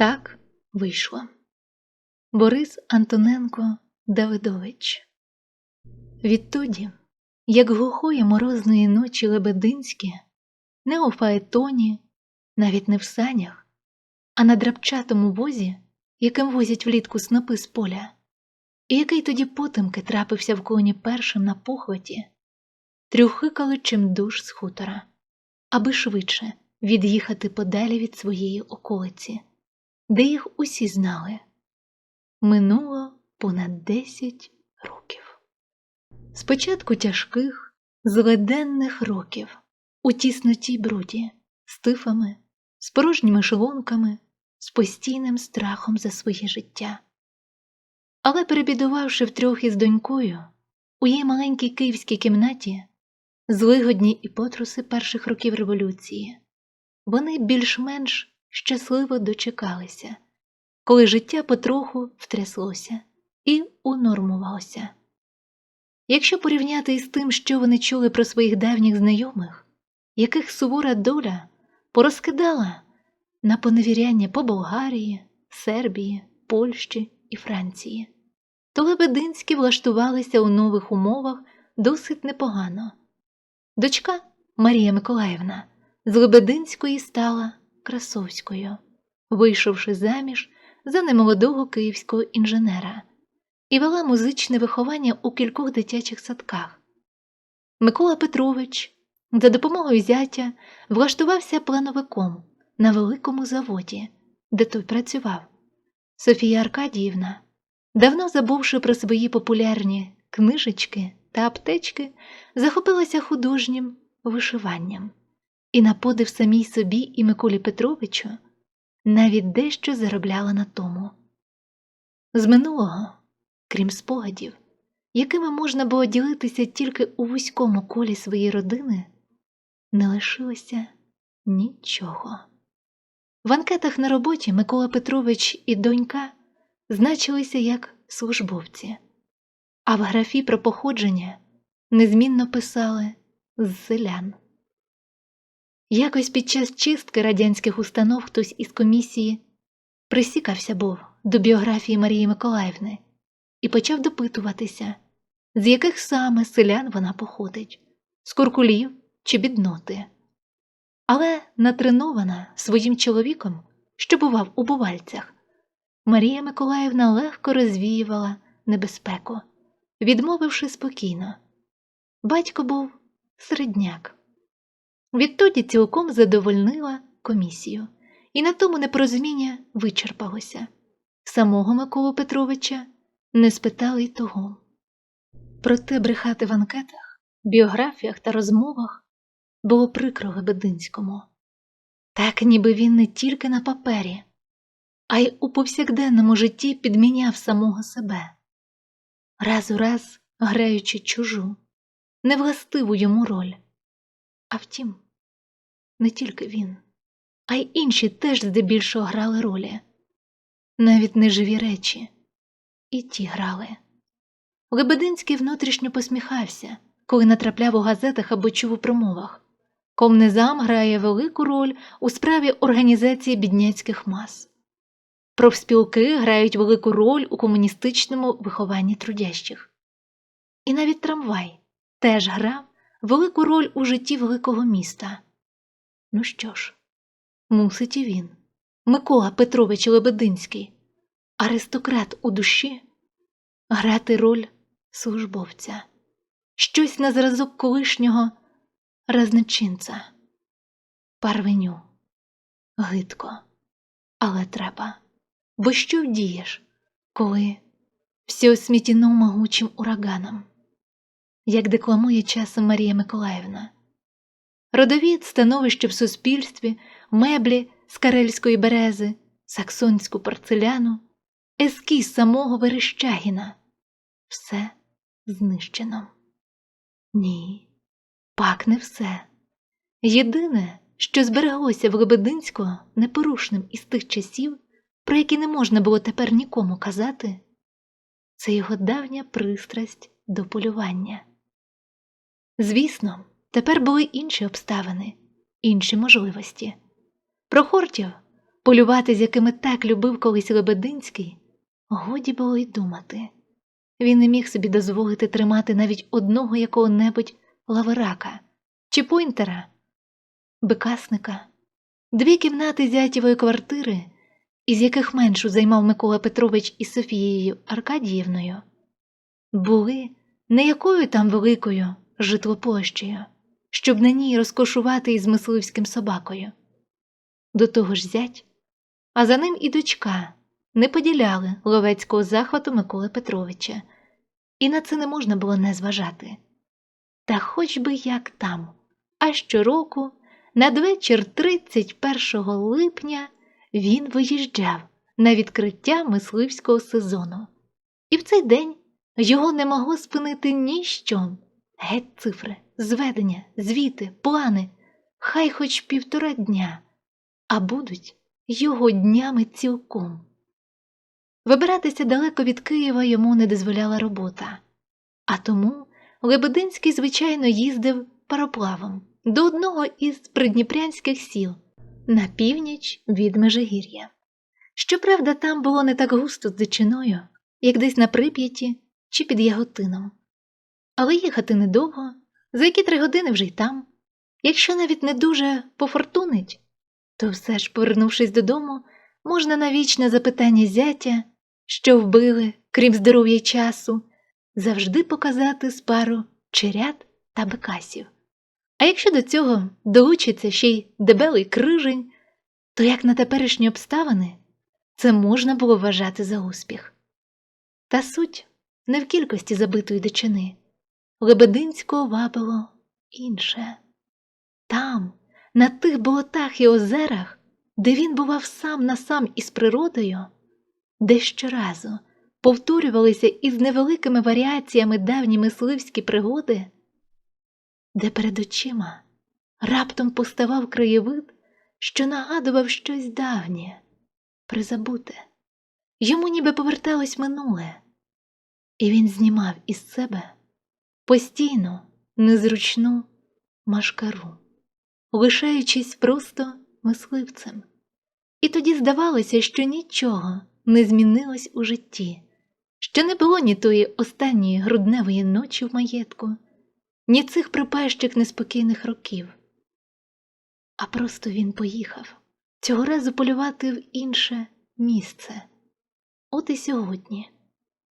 Так вийшло. Борис Антоненко Давидович. Відтоді, як глухої морозної ночі Лебединське, не у фаетоні, навіть не в санях, а на драбчатому возі, яким возять влітку снопи з поля, і який тоді потемки трапився в коні першим на похваті, трюхикали чимдуж з хутора, аби швидше від'їхати подалі від своєї околиці, де їх усі знали. Минуло понад десять років. Спочатку тяжких, зледенних років, у тісноті й бруді, з тифами, з порожніми шлунками, з постійним страхом за своє життя. Але перебідувавши втрьох із донькою, у її маленькій київській кімнаті, злигодні і потруси перших років революції, вони більш-менш щасливо дочекалися, коли життя потроху втряслося і унормувалося. Якщо порівняти із тим, що вони чули про своїх давніх знайомих, яких сувора доля порозкидала на поневіряння по Болгарії, Сербії, Польщі і Франції, то Лебединські влаштувалися у нових умовах досить непогано. Дочка Марія Миколаївна з Лебединської стала Красовською, вийшовши заміж за немолодого київського інженера і вела музичне виховання у кількох дитячих садках. Микола Петрович за допомогою зятя влаштувався плановиком на великому заводі, де той працював. Софія Аркадіївна, давно забувши про свої популярні книжечки та аптечки, захопилася художнім вишиванням і на подив самій собі і Миколі Петровичу навіть дещо заробляла на тому. З минулого, крім спогадів, якими можна було ділитися тільки у вузькому колі своєї родини, не лишилося нічого. В анкетах на роботі Микола Петрович і донька значилися як службовці, а в графі про походження незмінно писали з селян. Якось під час чистки радянських установ хтось із комісії присікався був до біографії Марії Миколаївни і почав допитуватися, з яких саме селян вона походить, з куркулів чи бідноти. Але натренована своїм чоловіком, що бував у бувальцях, Марія Миколаївна легко розвіювала небезпеку, відмовивши спокійно. Батько був середняк. Відтоді цілком задовольнила комісію, і на тому непорозуміння вичерпалося. Самого Миколу Петровича не спитали й того. Проте брехати в анкетах, біографіях та розмовах було прикро Лебединському. Так ніби він не тільки на папері, а й у повсякденному житті підміняв самого себе, раз у раз граючи чужу, невластиву йому роль. А втім, не тільки він, а й інші теж здебільшого грали ролі, навіть неживі речі, і ті грали. Лебединський внутрішньо посміхався, коли натрапляв у газетах або чув у промовах. Комнезам грає велику роль у справі організації бідняцьких мас. Профспілки грають велику роль у комуністичному вихованні трудящих. І навіть трамвай теж грав велику роль у житті великого міста. Ну що ж, мусить і він, Микола Петрович Лебединський, аристократ у душі, грати роль службовця, щось на зразок колишнього разничинця, парвеню, гидко, але треба. Бо що вдієш, коли все осмітіно могучим ураганом? Як декламує часом Марія Миколаївна. Родовід становище в суспільстві, меблі з карельської берези, саксонську порцеляну, ескіз самого Верещагіна. Все знищено. Ні, пак не все. Єдине, що збереглося в Лебединського непорушним із тих часів, про які не можна було тепер нікому казати, це його давня пристрасть до полювання. Звісно, тепер були інші обставини, інші можливості. Прохортів полювати, з якими так любив колись Лебединський, годі було й думати. Він не міг собі дозволити тримати навіть одного якого-небудь лаверака чи пойнтера, бекасника, дві кімнати зятєвої квартири, із яких меншу займав Микола Петрович із Софією Аркадіївною, були не якою там великою житлоплощею, щоб на ній розкошувати із мисливським собакою. До того ж зять, а за ним і дочка не поділяли ловецького захвату Миколи Петровича, і на це не можна було не зважати. Та хоч би як там, а щороку, надвечір 31 липня, він виїжджав на відкриття мисливського сезону, і в цей день його не могло спинити ніщо. Геть цифри, зведення, звіти, плани, хай хоч півтора дня, а будуть його днями цілком. Вибиратися далеко від Києва йому не дозволяла робота, а тому Лебединський, звичайно, їздив пароплавом до одного із придніпрянських сіл на північ від Межигір'я. Щоправда, там було не так густо з дичиною, як десь на Прип'яті чи під Яготином. Але їхати недовго, за які три години вже й там. Якщо навіть не дуже пофортунить, то все ж, повернувшись додому, можна на вічне запитання зятя, що вбили, крім здоров'я часу, завжди показати з пару черят та бекасів. А якщо до цього долучиться ще й дебелий крижень, то як на теперішні обставини це можна було вважати за успіх. Та суть не в кількості забитої дичини. Лебединського вабило інше. Там, на тих болотах і озерах, де він бував сам на сам із природою, де щоразу повторювалися із невеликими варіаціями давні мисливські пригоди, де перед очима раптом поставав краєвид, що нагадував щось давнє, призабуте. Йому ніби поверталось минуле, і він знімав із себе постійну, незручну машкару, лишаючись просто мисливцем. І тоді здавалося, що нічого не змінилось у житті, що не було ні тої останньої грудневої ночі в маєтку, ні цих припащих неспокійних років. А просто він поїхав цього разу полювати в інше місце. От і сьогодні.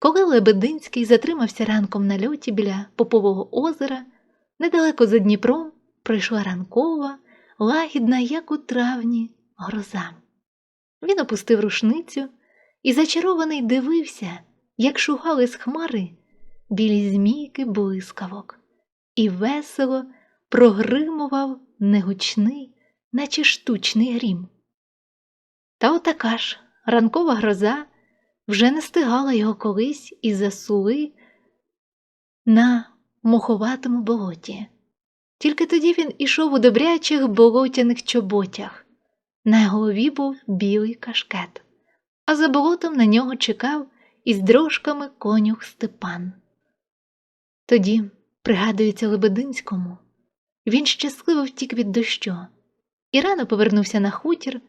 Коли Лебединський затримався ранком на льоті біля Попового озера, недалеко за Дніпром пройшла ранкова, лагідна, як у травні, гроза. Він опустив рушницю і зачарований дивився, як шугали з хмари білі змійки блискавок, і весело прогримував негучний, наче штучний грім. Та отака ж ранкова гроза вже не стигала його колись із засули на моховатому болоті. Тільки тоді він ішов у добрячих болотяних чоботях. На голові був білий кашкет, а за болотом на нього чекав із дрожками конюх Степан. Тоді, пригадується Лебединському, він щасливо втік від дощу і рано повернувся на хутір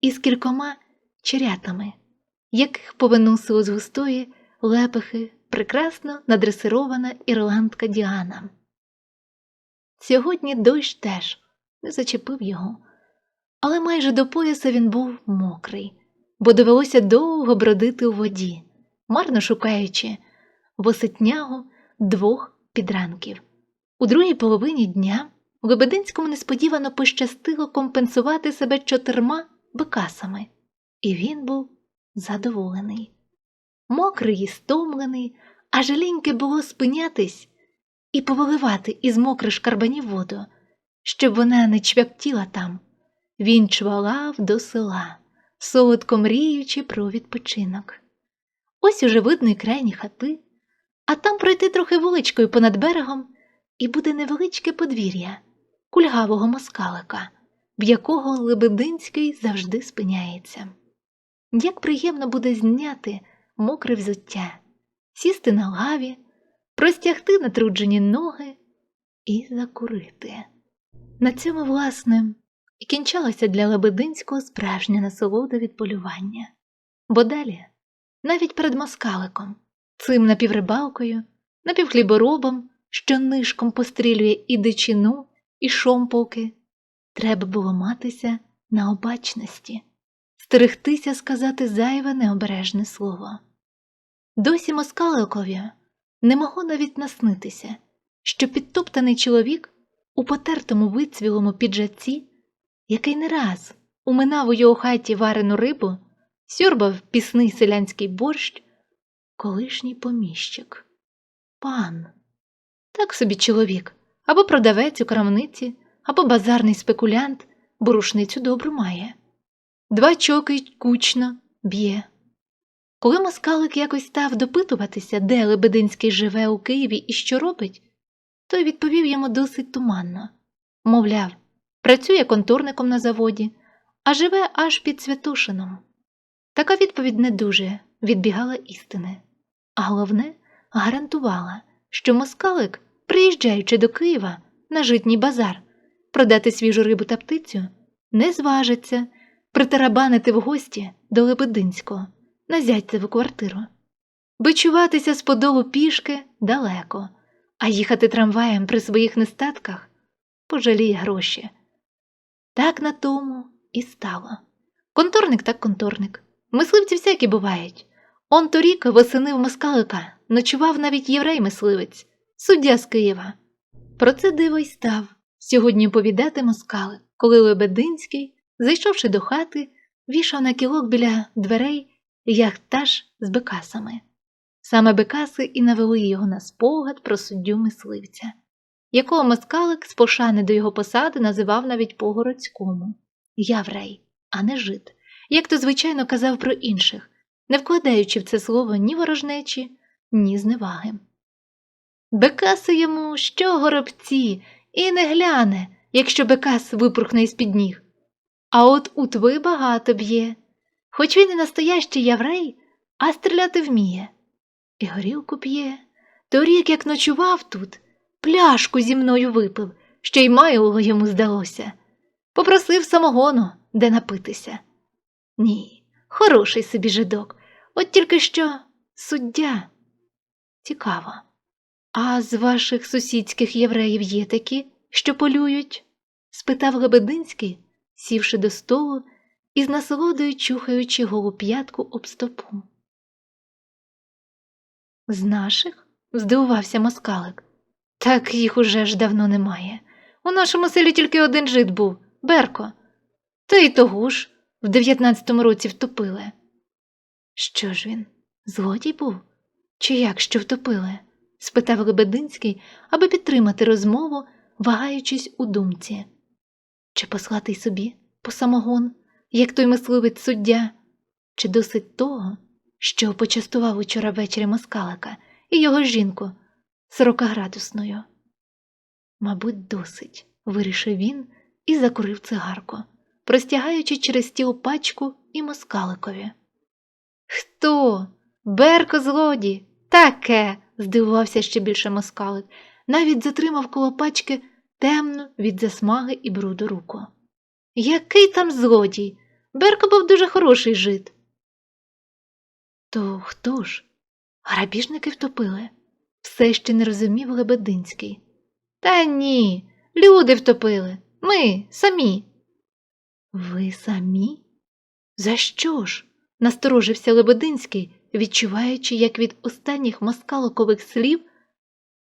із кількома черятами яких повиносило з густої лепехи прекрасно надресирована ірландка Діана. Сьогодні дощ теж не зачепив його, але майже до пояса він був мокрий, бо довелося довго бродити у воді, марно шукаючи восетнягу двох підранків. У другій половині дня Лебединському несподівано пощастило компенсувати себе чотирма бекасами, і він був задоволений. Мокрий і стомлений, а жаліньки було спинятись і повиливати із мокрих шкарбанів воду, щоб вона не чвяптіла там. Він чвалав до села, солодко мріючи про відпочинок. Ось уже видно й крайні хати, а там пройти трохи вуличкою понад берегом, і буде невеличке подвір'я кульгавого москалика, в якого Лебединський завжди спиняється. Як приємно буде зняти мокре взуття, сісти на лаві, простягти натруджені ноги і закурити. На цьому, власне, і кінчалася для Лебединського справжня насолода від полювання. Бо далі, навіть перед москаликом, цим напіврибалкою, напівхліборобом, що нишком пострілює і дичину, і шомполки, треба було матися на обачності, стерегтися сказати зайве необережне слово. Досі москаликові не могло навіть наснитися, що підтоптаний чоловік у потертому вицвілому піджаці, який не раз уминав у його хаті варену рибу, сьорбав пісний селянський борщ, колишній поміщик. Пан, так собі чоловік, або продавець у крамниці, або базарний спекулянт, бо рушницю добру має. Два чоки кучно б'є. Коли москалик якось став допитуватися, де Лебединський живе у Києві і що робить, той відповів йому досить туманно мовляв, працює конторником на заводі, а живе аж під Святошином. Така відповідь не дуже відбігала істини, а головне, гарантувала, що москалик, приїжджаючи до Києва на житній базар, продати свіжу рибу та птицю, не зважиться притарабанити в гості до Лебединського на зятьцеву квартиру. Бичуватися з подолу пішки далеко, а їхати трамваєм при своїх нестатках пожаліє гроші. Так на тому і стало. Конторник так конторник. Мисливці всякі бувають. Он торік восени в москалика ночував навіть єврей-мисливець, суддя з Києва. Про це диво й став сьогодні оповідати москалик, коли Лебединський, зайшовши до хати, вішав на кілок біля дверей яхтаж з бекасами. Саме бекаси і навели його на спогад про суддю мисливця, якого москалик з пошани до його посади називав навіть по-городському Яврей, а не жид, як то звичайно казав про інших, не вкладаючи в це слово ні ворожнечі, ні зневаги. Бекаси йому що горобці, і не гляне, якщо бекас випорхне із під ніг. А от утви багато б'є. Хоч він і настоящий яврей, а стріляти вміє. І горілку п'є. Торік, як ночував тут, пляшку зі мною випив, що й майло йому здалося. Попросив самогону, де напитися. Ні, хороший собі жидок, от тільки що суддя. Цікаво. А з ваших сусідських євреїв є такі, що полюють? спитав Лебединський, сівши до столу і з насолодою чухаючи голу п'ятку об стопу. З наших? здивувався москалик. Так їх уже ж давно немає. У нашому селі тільки один жид був Берко. Та й того ж в дев'ятнадцятому році втопили. Що ж він, злодій був? Чи як що втопили? спитав Лебединський, аби підтримати розмову, вагаючись у думці. Чи послати й собі по самогон, як той мисливець суддя, чи досить того, що почастував учора ввечері москалика і його жінку сорокаградусною? Мабуть, досить, вирішив він і закурив цигарку, простягаючи через стіл пачку і москаликові. Хто? Берко злодій? Таке. здивувався ще більше москалик, навіть затримав коло пачки темну від засмаги і бруду руку. Який там злодій? Берко був дуже хороший жид. То хто ж? Грабіжники втопили? Все ще не розумів Лебединський. Та ні, люди втопили. Ми самі. Ви самі? За що ж? насторожився Лебединський, відчуваючи, як від останніх москалокових слів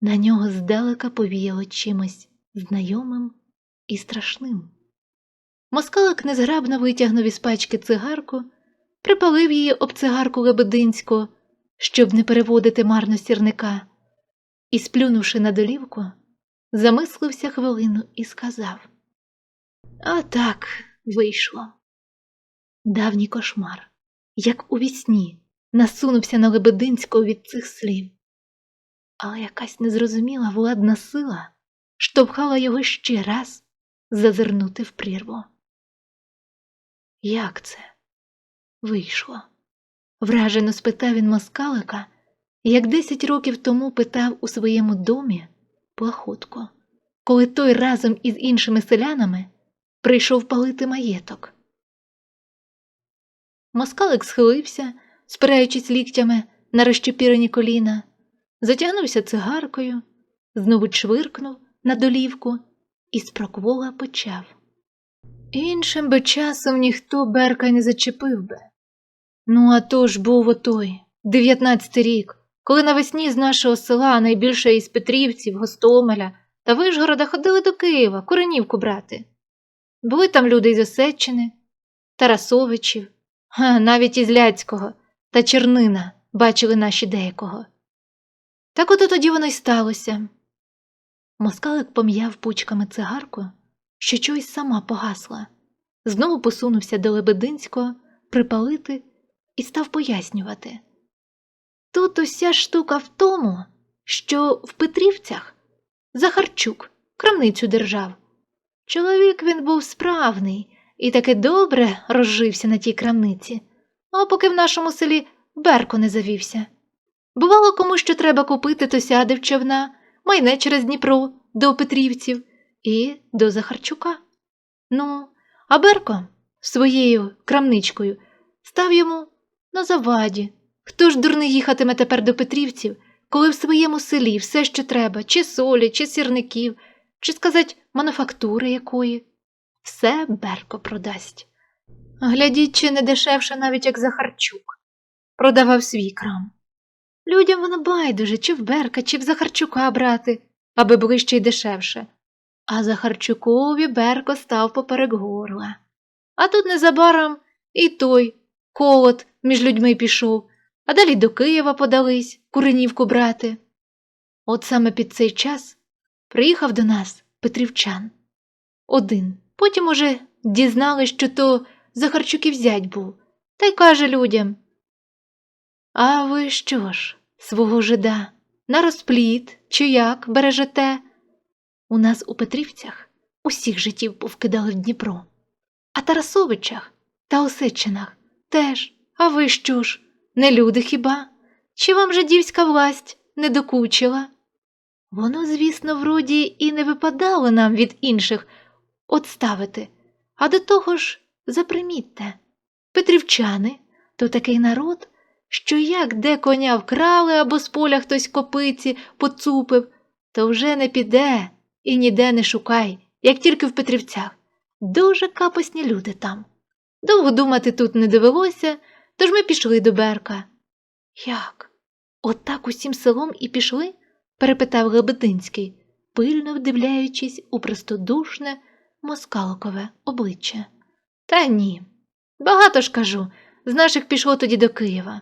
на нього здалека повіяло чимось знайомим і страшним. Москалик незграбно витягнув із пачки цигарку, припалив її об цигарку Лебединського, щоб не переводити марно сірника, і, сплюнувши на долівку, замислився хвилину і сказав: А так вийшло. Давній кошмар, як у вісні, насунувся на Лебединського від цих слів, але якась незрозуміла владна сила штовхала його ще раз зазирнути в прірву. Як це вийшло? вражено спитав він москалика, як десять років тому питав у своєму домі плахотку, коли той разом із іншими селянами прийшов палити маєток. Москалик схилився, спираючись ліктями на розчепірені коліна, затягнувся цигаркою, знову чвиркнув на долівку і спроквола почав. Іншим би часом ніхто берка не зачепив би. Ну, а то ж був отой, дев'ятнадцятий рік, коли навесні з нашого села, найбільше із Петрівців, Гостомеля та Вишгорода ходили до Києва Куренівку брати. Були там люди із Осеччини, Тарасовичів, га, навіть із Ляцького та Чернина бачили наші деякого. Так ото тоді воно й сталося. Москалик пом'яв пучками цигарку, що чогось сама погасла, знову посунувся до Лебединського припалити і став пояснювати. Тут уся штука в тому, що в Петрівцях Захарчук крамницю держав. Чоловік він був справний і таки добре розжився на тій крамниці, а поки в нашому селі Берко не завівся. Бувало, кому що треба купити, то сяде в човна, майне через Дніпро до Петрівців і до Захарчука. Ну, а Берко своєю крамничкою став йому на заваді. Хто ж дурний їхатиме тепер до Петрівців, коли в своєму селі все, що треба, чи солі, чи сірників, чи сказать мануфактури якої, все Берко продасть. Глядіть, чи не дешевше навіть як Захарчук продавав свій крам. Людям воно байдуже, чи в Берка, чи в Захарчука брати, аби ближче й дешевше. А Захарчукові Берко став поперек горла. А тут незабаром і той колот між людьми пішов, а далі до Києва подались куренівку брати. От саме під цей час приїхав до нас Петрівчан. Один. Потім уже дізнали, що то Захарчуків зять був, та й каже людям. А ви що ж, свого жида, на розпліт чи як бережете? У нас у Петрівцях усіх життів повкидали в Дніпро, а Тарасовичах та Осечинах теж. А ви що ж, не люди хіба? Чи вам жидівська власть не докучила? Воно, звісно, вроді і не випадало нам від інших отставити, а до того ж, запримітьте, петрівчани то такий народ, що як де коня вкрали або з поля хтось копиці поцупив, то вже не піде і ніде не шукай, як тільки в Петрівцях. Дуже капосні люди там. Довго думати тут не довелося, тож ми пішли до Берка. Як? Отак усім селом і пішли? перепитав Лебединський, пильно вдивляючись у простодушне москалкове обличчя. Та ні. Багато ж кажу, з наших пішло тоді до Києва.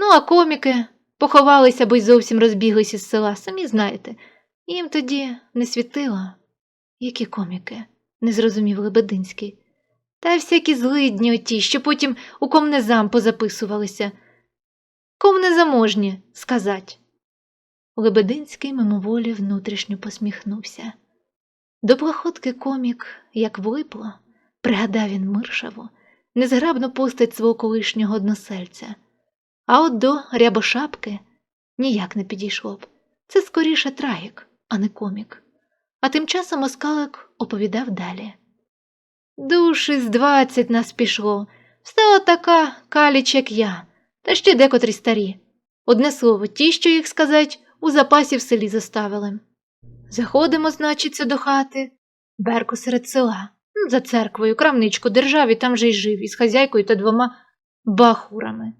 Ну, а коміки поховалися, бо й зовсім розбіглися з села, самі знаєте. Їм тоді не світило. Які коміки? не зрозумів Лебединський. Та всякі злидні оті, що потім у комнезам позаписувалися. Комнезаможні, сказать. Лебединський мимоволі внутрішньо посміхнувся. До плохотки комік, як влипло, пригадав він миршаву, незграбну постать свого колишнього односельця, а от до рябошапки ніяк не підійшло б. Це скоріше трагік, а не комік. А тим часом оскалик оповідав далі. Душі з двадцять нас пішло, все отака каліч, як я, та ще декотрі старі. Одне слово, ті, що їх сказать, у запасі в селі заставили. Заходимо, значиться, до хати. Берко серед села, за церквою, крамничку державі там же й жив, із хазяйкою та двома бахурами.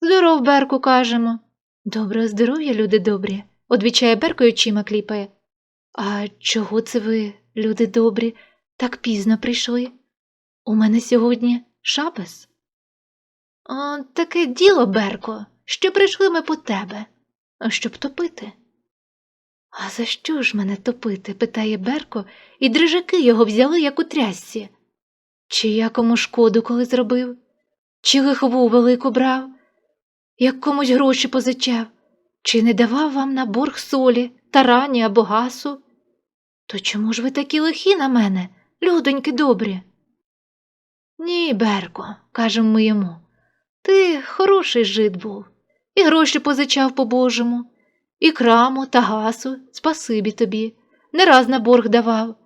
Здоров, Берку, кажемо. Доброго здоров'я, люди добрі, одвічає Берко й очима кліпає. А чого це ви, люди добрі, так пізно прийшли? У мене сьогодні шабес. О, таке діло, Берко, що прийшли ми по тебе, щоб топити. А за що ж мене топити? питає Берко, і дрижаки його взяли, як у трясці. Чи я кому шкоду коли зробив, чи лихву велику брав, як комусь гроші позичав, чи не давав вам на борг солі, тарані або гасу? То чому ж ви такі лихі на мене, людоньки добрі? Ні, Берко, кажемо ми йому, ти хороший жид був, і гроші позичав по-божому, і краму та гасу, спасибі тобі, не раз на борг давав.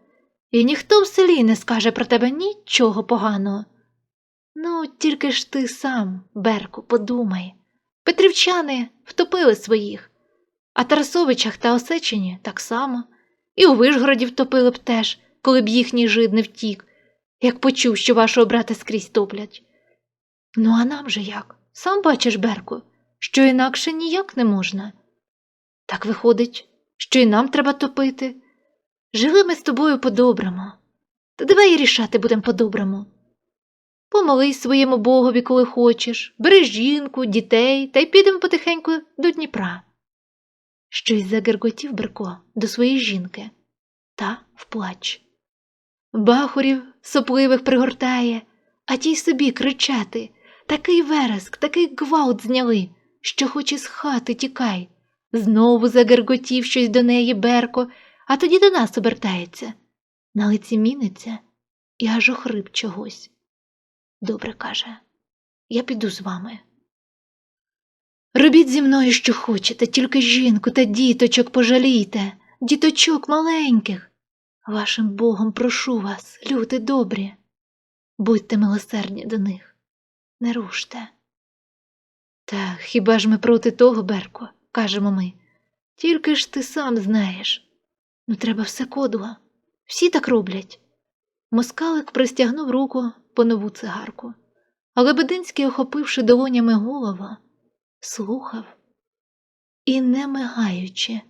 І ніхто в селі не скаже про тебе нічого поганого. Ну, тільки ж ти сам, Берку, подумай. Петрівчани втопили своїх, а Тарасовичах та Осечені так само, і у Вишгороді втопили б теж, коли б їхній жид не втік, як почув, що вашого брата скрізь топлять. Ну, а нам же як? Сам бачиш, Берку, що інакше ніяк не можна. Так виходить, що і нам треба топити. Жили ми з тобою по-доброму. Та давай і рішати будемо по-доброму. Помолись своєму богові, коли хочеш, бери жінку, дітей та й підемо потихеньку до Дніпра. Щось загерготів Берко до своєї жінки та вплач. Бахурів сопливих пригортає, а тій собі кричати такий вереск, такий гвалт зняли, що хоч із хати тікай. Знову загерготів щось до неї Берко, а тоді до нас обертається. На лиці міниться і аж охрип чогось. Добре каже, я піду з вами. Робіть зі мною, що хочете, тільки жінку та діточок пожалійте, діточок маленьких. Вашим Богом прошу вас, люди добрі, будьте милосердні до них, не руште. Та хіба ж ми проти того, Берко, кажемо ми. Тільки ж ти сам знаєш. Ну, треба все кодло. Всі так роблять. Москалик простягнув руку по нову цигарку, а Лебединський, охопивши долонями голову, слухав і, не мигаючи,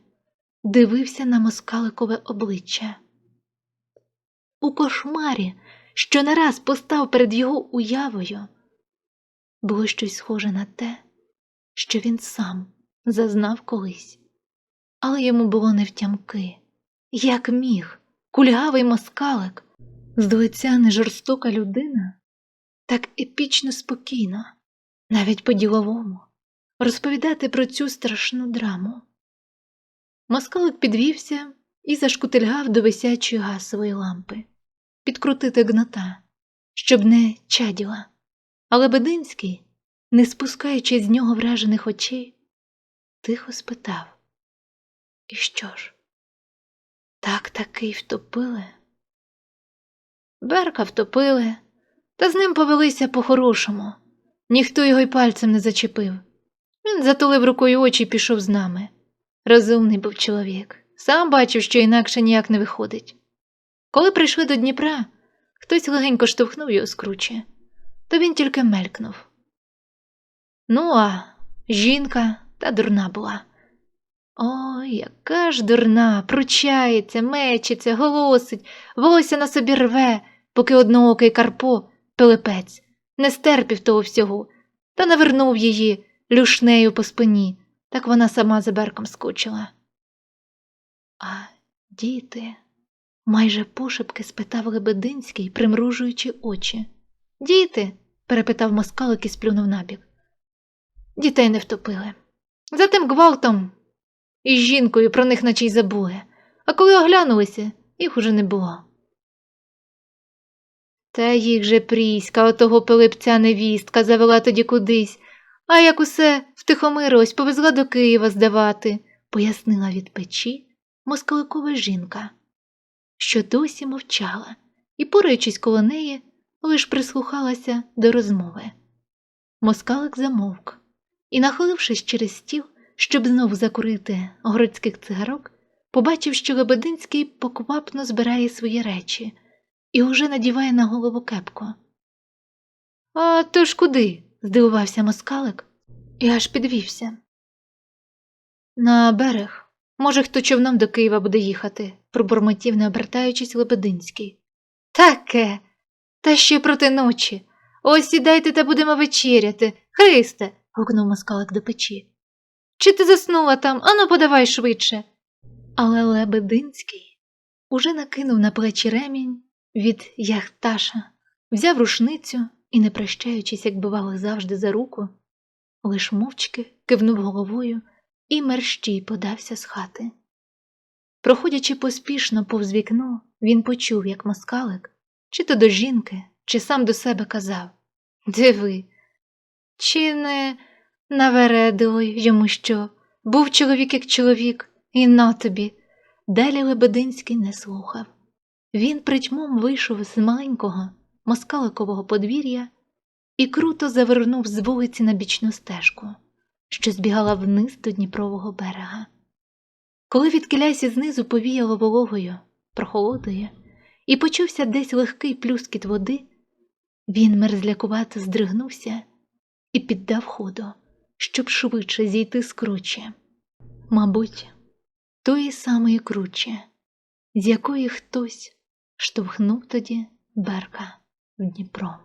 дивився на москаликове обличчя. У кошмарі, що не раз постав перед його уявою, було щось схоже на те, що він сам зазнав колись, але йому було невтямки, як міг, кульгавий москалик, з лиця не жорстока людина, так епічно спокійно, навіть по-діловому, розповідати про цю страшну драму. Москалик підвівся і зашкутильгав до висячої гасової лампи, підкрутити гнота, щоб не чаділа. Але Бединський, не спускаючи з нього вражених очей, тихо спитав І що ж? Так таки втопили? Берка втопили, та з ним повелися по-хорошому. Ніхто його й пальцем не зачепив. Він затулив рукою очі і пішов з нами. Розумний був чоловік, сам бачив, що інакше ніяк не виходить. Коли прийшли до Дніпра, хтось легенько штовхнув його з кручі, то він тільки мелькнув. Ну, а жінка та дурна була. Ой, яка ж дурна, пручається, мечеться, голосить, волосся на собі рве, поки одноокий Карпо, пилипець, не стерпів того всього, та навернув її люшнею по спині, так вона сама за берком скучила. А діти, майже пошепки спитав Лебединський, примружуючи очі. Діти? перепитав москалик і сплюнув набік. Дітей не втопили. За тим гвалтом і жінкою про них наче й забули, а коли оглянулися, їх уже не було. Та їх же пріська, отого пилипця невістка завела тоді кудись, а як усе втихомирилось, повезла до Києва здавати, пояснила від печі москаликова жінка, що досі мовчала і, пораючись коло неї, лиш прислухалася до розмови. Москалик замовк і, нахилившись через стіл, щоб знову закурити городських цигарок, побачив, що Лебединський поквапно збирає свої речі і уже надіває на голову кепку. А то ж куди? здивувався москалик і аж підвівся. На берег. Може, хто човном до Києва буде їхати, пробурмотів, не обертаючись Лебединський. Таке, та ще проти ночі. Ось сідайте та будемо вечеряти. Христе. гукнув москалик до печі. Чи ти заснула там? Ану, подавай швидше. Але Лебединський уже накинув на плечі ремінь від яхташа, взяв рушницю і, не прощаючись, як бувало завжди за руку, лиш мовчки кивнув головою і мерщій подався з хати. Проходячи поспішно повз вікно, він почув, як москалик, чи то до жінки, чи сам до себе казав Диви, чи не навередило йому що? Був чоловік як чоловік, і на тобі. Далі Лебединський не слухав. Він притьмом вийшов з маленького москаликового подвір'я і круто завернув з вулиці на бічну стежку, що збігала вниз до Дніпрового берега. Коли від кілясі знизу повіяло вологою, прохолодою, і почувся десь легкий плюскіт води, він мерзлякувато здригнувся і піддав ходу, щоб швидше зійти з кручі. Мабуть, тої самої кручі, з якої хтось штовхнув тоді Берка в Дніпро.